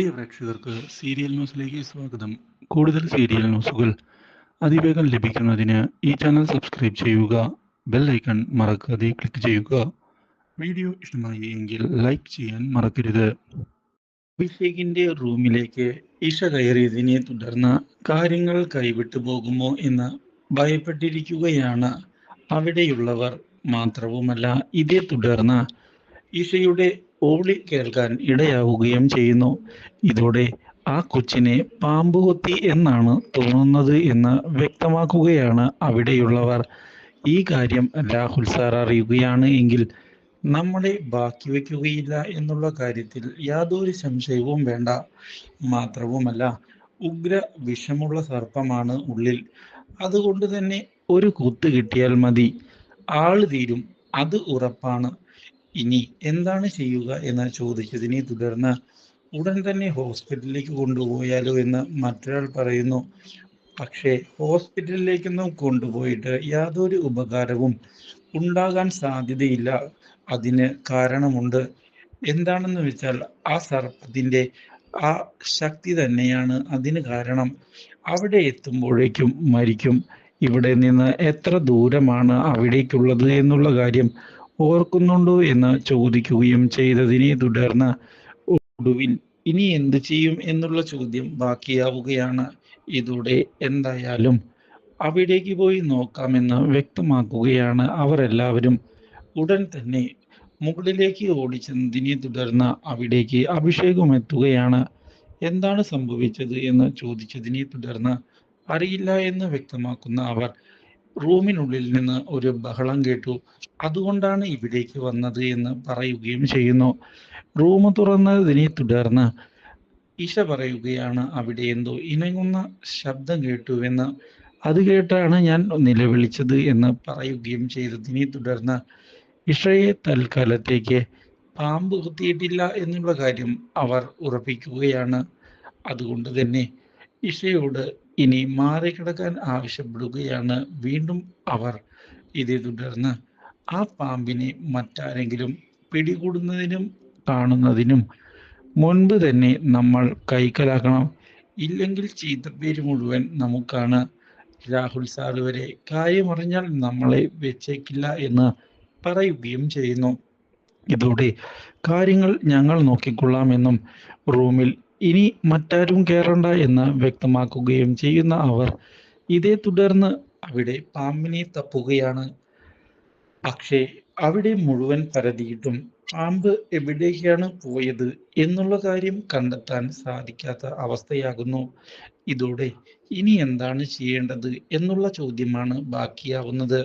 പ്രിയ പ്രേക്ഷകർക്ക് സീരിയൽ ന്യൂസിലേക്ക് സ്വാഗതം. കൂടുതൽ സീരിയൽ ന്യൂസുകൾ അതിവേഗം ലഭിക്കുന്നതിന് ഈ ചാനൽ സബ്സ്ക്രൈബ് ചെയ്യുക ബെൽ ഐക്കൺ മറക്കാതെ ക്ലിക്ക് ചെയ്യുക. വീഡിയോ ഇഷ്ടമായി എങ്കിൽ ലൈക്ക് ചെയ്യാൻ മറക്കരുത്. അഭിഷേകിന്റെ റൂമിലേക്ക് ഇഷ കയറിയതിനെ തുടർന്ന് കാര്യങ്ങൾ കൈവിട്ടു പോകുമോ എന്ന് ഭയപ്പെട്ടിരിക്കുകയാണ്. അവിടെയുള്ളവർ മാത്രവുമല്ല ഇതേ തുടർന്ന് ഇഷയുടെ ഓളി കേൾക്കാൻ ഇടയാവുകയും ചെയ്യുന്നു. ഇതോടെ ആ കൊച്ചിനെ പാമ്പുകൊത്തി എന്നാണ് തോന്നുന്നത് എന്ന് വ്യക്തമാക്കുകയാണ് അവിടെയുള്ളവർ. ഈ കാര്യം രാഹുൽ സാർ അറിയുകയാണ് എങ്കിൽ നമ്മളെ ബാക്കി വയ്ക്കുകയില്ല എന്നുള്ള കാര്യത്തിൽ യാതൊരു സംശയവും വേണ്ട. മാത്രവുമല്ല ഉഗ്ര വിഷമുള്ള സർപ്പമാണ് ഉള്ളിൽ. അതുകൊണ്ട് തന്നെ ഒരു കുത്ത് കിട്ടിയാൽ മതി. ആൾ തീരും അത് ഉറപ്പാണ്. ഇനി എന്താണ് ചെയ്യുക എന്ന് ചോദിച്ചതിനെ തുടർന്ന് ഉടൻ തന്നെ ഹോസ്പിറ്റലിലേക്ക് കൊണ്ടുപോയാലോ എന്ന് മറ്റൊരാൾ പറയുന്നു. പക്ഷേ ഹോസ്പിറ്റലിലേക്കൊന്നും കൊണ്ടുപോയിട്ട് യാതൊരു ഉപകാരവും ഉണ്ടാകാൻ സാധ്യതയില്ല. അതിന് കാരണമുണ്ട്. എന്താണെന്ന് വെച്ചാൽ ആ സർപ്പത്തിന്റെ ആ ശക്തി തന്നെയാണ് അതിന് കാരണം. അവിടെ എത്തുമ്പോഴേക്കും മരിക്കും. ഇവിടെ നിന്ന് എത്ര ദൂരമാണ് അവിടേക്കുള്ളത് എന്നുള്ള കാര്യം ഓർക്കുന്നുണ്ടോ എന്ന് ചോദിക്കുകയും ചെയ്തതിനെ തുടർന്ന് ഒടുവിൽ ഇനി എന്ത് ചെയ്യും എന്നുള്ള ചോദ്യം ബാക്കിയാവുകയാണ്. ഇതോടെ എന്തായാലും അവിടേക്ക് പോയി നോക്കാമെന്ന് വ്യക്തമാക്കുകയാണ് അവർ എല്ലാവരും ഉടൻ തന്നെ മുകളിലേക്ക് ഓടിച്ചതിനെ തുടർന്ന് അവിടേക്ക് അഭിഷേകം എത്തുകയാണ് എന്താണ് സംഭവിച്ചത് എന്ന് ചോദിച്ചതിനെ തുടർന്ന് അറിയില്ല എന്ന് വ്യക്തമാക്കുന്ന അവർ റൂമിനുള്ളിൽ നിന്ന് ഒരു ബഹളം കേട്ടു. അതുകൊണ്ടാണ് ഇവിടേക്ക് വന്നത് എന്ന് പറയുകയും ചെയ്യുന്നു. റൂം തുറന്നതിനെ തുടർന്ന് ഈശ പറയുകയാണ് അവിടെ എന്തോ ഇണങ്ങുന്ന ശബ്ദം കേട്ടുവെന്ന് അത് കേട്ടാണ് ഞാൻ നിലവിളിച്ചത് എന്ന് പറയുകയും ചെയ്തതിനെ തുടർന്ന് ഇഷയെ തൽക്കാലത്തേക്ക് പാമ്പ് കുത്തിയിട്ടില്ല എന്നുള്ള കാര്യം അവർ ഉറപ്പിക്കുകയാണ്. അതുകൊണ്ട് തന്നെ ഇഷയോട് ഇനി മാറിക്കിടക്കാൻ ആവശ്യപ്പെടുകയാണ് വീണ്ടും അവർ. ഇതേ തുടർന്ന് ആ പാമ്പിനെ മറ്റാരെങ്കിലും പിടികൂടുന്നതിനും കാണുന്നതിനും മുൻപ് തന്നെ നമ്മൾ കൈക്കലാക്കണം. ഇല്ലെങ്കിൽ ചീത്തപ്പേര് മുഴുവൻ നമുക്കാണ്. രാഹുൽ സാർ വരെ കാര്യമറിഞ്ഞാൽ നമ്മളെ വെച്ചേക്കില്ല എന്ന് പറയുകയും ചെയ്യുന്നു. ഇതോടെ കാര്യങ്ങൾ ഞങ്ങൾ നോക്കിക്കൊള്ളാമെന്നും റൂമിൽ ഇനി മറ്റാരും കയറണ്ട എന്ന് വ്യക്തമാക്കുകയും ചെയ്യുന്ന അവർ ഇതേ തുടർന്ന് അവിടെ പാമ്പിനെ തപ്പുകയാണ്. പക്ഷേ അവിടെ മുഴുവൻ പരതിയിട്ടും പാമ്പ് എവിടേക്കാണ് പോയത് എന്നുള്ള കാര്യം കണ്ടെത്താൻ സാധിക്കാത്ത അവസ്ഥയാകുന്നു. ഇതോടെ ഇനി എന്താണ് ചെയ്യേണ്ടത് എന്നുള്ള ചോദ്യമാണ് ബാക്കിയാവുന്നത്.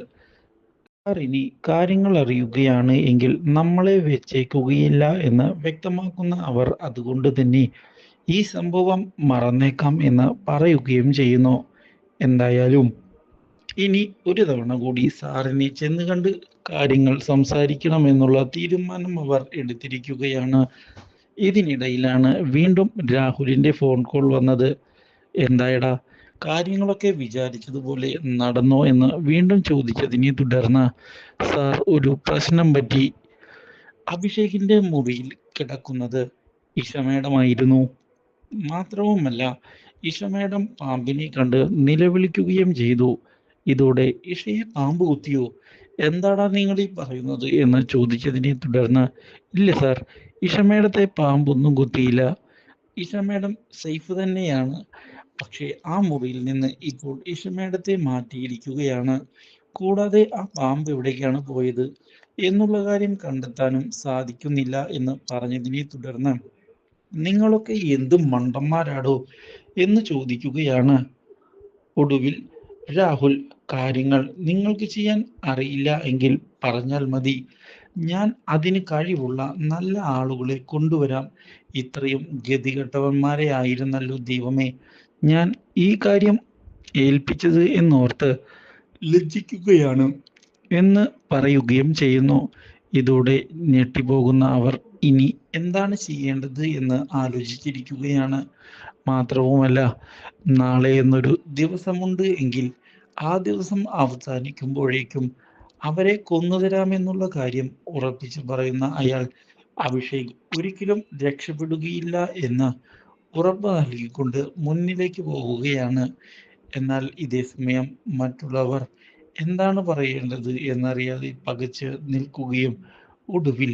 ഇനി കാര്യങ്ങൾ അറിയുകയാണ് എങ്കിൽ നമ്മളെ വെച്ചേക്കുകയില്ല എന്ന് വ്യക്തമാക്കുന്ന അവർ അതുകൊണ്ട് തന്നെ ഈ സംഭവം മറന്നേക്കാം എന്ന് പറയുകയും ചെയ്യുന്നു. എന്തായാലും ഇനി ഒരു തവണ കൂടി സാറിനെ ചെന്ന് കണ്ട് കാര്യങ്ങൾ സംസാരിക്കണമെന്നുള്ള തീരുമാനം അവർ എടുത്തിരിക്കുകയാണ്. ഇതിനിടയിലാണ് വീണ്ടും രാഹുലിന്റെ ഫോൺ കോൾ വന്നത്. എന്തായടാ കാര്യങ്ങളൊക്കെ വിചാരിച്ചതുപോലെ നടന്നോ എന്ന് വീണ്ടും ചോദിച്ചതിനെ തുടർന്ന് സാർ ഒരു പ്രശ്നം പറ്റി. അഭിഷേകിന്റെ മുറിയിൽ കിടക്കുന്നത് ഇഷമേടമായിരുന്നു. മാത്രവുമല്ല ഇഷമേടം പാമ്പിനെ കണ്ട് നിലവിളിക്കുകയും ചെയ്തു. ഇതോടെ ഇഷയെ പാമ്പ് കുത്തിയോ? എന്താടാ നിങ്ങൾ ഈ പറയുന്നത് എന്ന് ചോദിച്ചതിനെ തുടർന്ന് ഇല്ല സാർ ഇഷമേടത്തെ പാമ്പൊന്നും കുത്തിയില്ല. ഇഷമേടം സേഫ് തന്നെയാണ്. പക്ഷേ ആ മുറിയിൽ നിന്ന് ഇപ്പോൾ ഇഷമേടത്തെ മാറ്റിയിരിക്കുകയാണ്. കൂടാതെ ആ പാമ്പ് എവിടേക്കാണ് പോയത്? എന്നുള്ള കാര്യം കണ്ടെത്താനും സാധിക്കുന്നില്ല എന്ന് പറഞ്ഞതിനെ തുടർന്ന് നിങ്ങളൊക്കെ എന്ത് മണ്ടന്മാരാടോ എന്ന് ചോദിക്കുകയാണ്. ഒടുവിൽ രാഹുൽ കാര്യങ്ങൾ നിങ്ങൾക്ക് ചെയ്യാൻ അറിയില്ല എങ്കിൽ പറഞ്ഞാൽ മതി. ഞാൻ അതിന് കഴിവുള്ള നല്ല ആളുകളെ കൊണ്ടുവരാം. ഇത്രയും ഗതികെട്ടവന്മാരെ ആയിരുന്നല്ലോ ദൈവമേ. ഞാൻ ഈ കാര്യം ഏൽപ്പിച്ചത് എന്നോർത്ത് ലജ്ജിക്കുകയാണ് എന്ന് പറയുകയും ചെയ്യുന്നു. ഇതോടെ ഞെട്ടിപ്പോകുന്ന അവർ ഇനി എന്താണ് ചെയ്യേണ്ടത് എന്ന് ആലോചിച്ചിരിക്കുകയാണ്. മാത്രവുമല്ല നാളെ എന്നൊരു ദിവസമുണ്ട് എങ്കിൽ ആ ദിവസം അവസാനിക്കുമ്പോഴേക്കും അവരെ കൊന്നുതരാമെന്നുള്ള കാര്യം ഉറപ്പിച്ചു പറയുന്ന അയാൾ അഭിഷേക് ഒരിക്കലും രക്ഷപ്പെടുകയില്ല എന്ന് ഉറപ്പ് നൽകിക്കൊണ്ട് മുന്നിലേക്ക് പോവുകയാണ്. എന്നാൽ ഇതേ സമയം മറ്റുള്ളവർ എന്താണ് പറയേണ്ടത് എന്നറിയാതെ പകച്ച് നിൽക്കുകയും ഒടുവിൽ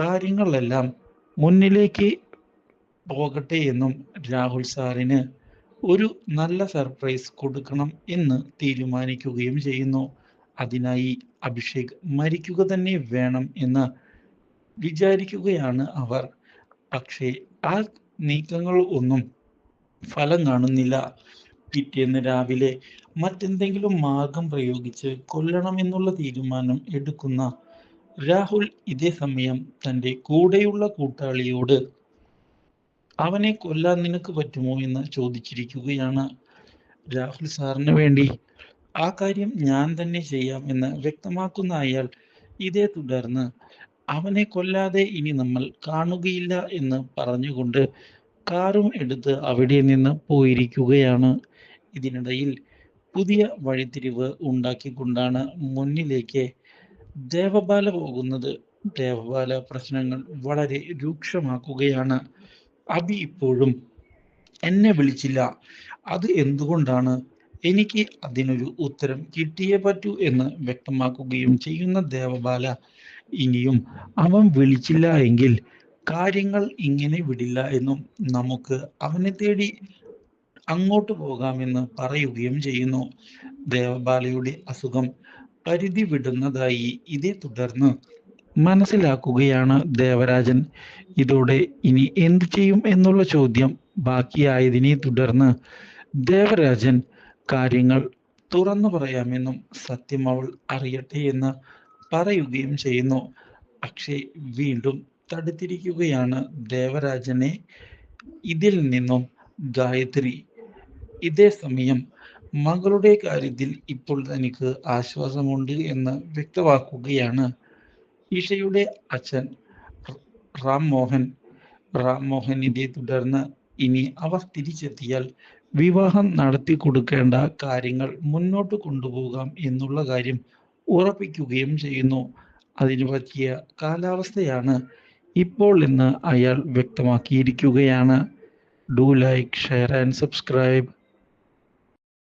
കാര്യങ്ങളെല്ലാം മുന്നിലേക്ക് പോകട്ടെ എന്നും രാഹുൽ സാറിന് ഒരു നല്ല സർപ്രൈസ് കൊടുക്കണം എന്ന് തീരുമാനിക്കുകയും ചെയ്യുന്നു. അതിനായി അഭിഷേക് മരിക്കുക തന്നെ വേണം എന്ന് വിചാരിക്കുകയാണ് അവർ. പക്ഷേ ആ നീക്കങ്ങൾ ഒന്നും ഫലം കാണുന്നില്ല. പിറ്റേന്ന് രാവിലെ മറ്റെന്തെങ്കിലും മാർഗം പ്രയോഗിച്ച് കൊല്ലണമെന്നുള്ള തീരുമാനം എടുക്കുന്ന രാഹുൽ ഇതേ സമയം തന്റെ കൂടെയുള്ള കൂട്ടാളിയോട് അവനെ കൊല്ലാൻ നിനക്ക് പറ്റുമോ? എന്ന് ചോദിച്ചിരിക്കുകയാണ് രാഹുൽ സാറിന് വേണ്ടി. ആ കാര്യം ഞാൻ തന്നെ ചെയ്യാം എന്ന് വ്യക്തമാക്കുന്ന അയാൾ ഇതേ തുടർന്ന് അവനെ കൊല്ലാതെ ഇനി നമ്മൾ കാണുകയില്ല എന്ന് പറഞ്ഞുകൊണ്ട് കാറും എടുത്ത് അവിടെ നിന്ന് പോയിരിക്കുകയാണ്. ഇതിനിടയിൽ പുതിയ വഴിത്തിരിവ് ഉണ്ടാക്കിക്കൊണ്ടാണ് മുന്നിലേക്ക് ദേവബാല പോകുന്നത് ദേവബാല പ്രശ്നങ്ങൾ വളരെ രൂക്ഷമാക്കുകയാണ്. അബി ഇപ്പോഴും എന്നെ വിളിച്ചില്ല. അത് എന്തുകൊണ്ടാണ്? എനിക്ക് അതിനൊരു ഉത്തരം കിട്ടിയേ പറ്റൂ എന്ന് വ്യക്തമാക്കുകയും ചെയ്യുന്ന ദേവബാല ഇനിയും അവൻ വിളിച്ചില്ല എങ്കിൽ കാര്യങ്ങൾ ഇങ്ങനെ വിടില്ല എന്നും നമുക്ക് അവനെ തേടി അങ്ങോട്ട് പോകാമെന്ന് പറയുകയും ചെയ്യുന്നു. ദേവബാലയുടെ അസുഖം പരിധി വിടുന്നതായി ഇതേ തുടർന്ന് മനസ്സിലാക്കുകയാണ് ദേവരാജൻ. ഇതോടെ ഇനി എന്തു ചെയ്യും എന്നുള്ള ചോദ്യം ബാക്കിയായതിനെ തുടർന്ന് ദേവരാജൻ കാര്യങ്ങൾ തുറന്നു പറയാമെന്നും സത്യം അവൾ അറിയട്ടെ എന്ന് പറയുകയും ചെയ്യുന്നു. പക്ഷേ വീണ്ടും തടുത്തിരിക്കുകയാണ് ദേവരാജനെ ഇതിൽ നിന്നും ഗായത്രി. ഇതേ സമയം മകളുടെ കാര്യത്തിൽ ഇപ്പോൾ തനിക്ക് ആശ്വാസമുണ്ട് എന്ന് വ്യക്തമാക്കുകയാണ് ഈഷയുടെ അച്ഛൻ റാം മോഹൻ റാം മോഹനിനെ തുടർന്ന് ഇനി അവർ തിരിച്ചെത്തിയാൽ വിവാഹം നടത്തി കൊടുക്കേണ്ട കാര്യങ്ങൾ മുന്നോട്ട് കൊണ്ടുപോകാം എന്നുള്ള കാര്യം ഉറപ്പിക്കുകയും ചെയ്യുന്നു. അതിനു പറ്റിയ കാലാവസ്ഥയാണ് ഇപ്പോൾ എന്ന് അയാൾ വ്യക്തമാക്കിയിരിക്കുകയാണ്. Do like share and subscribe.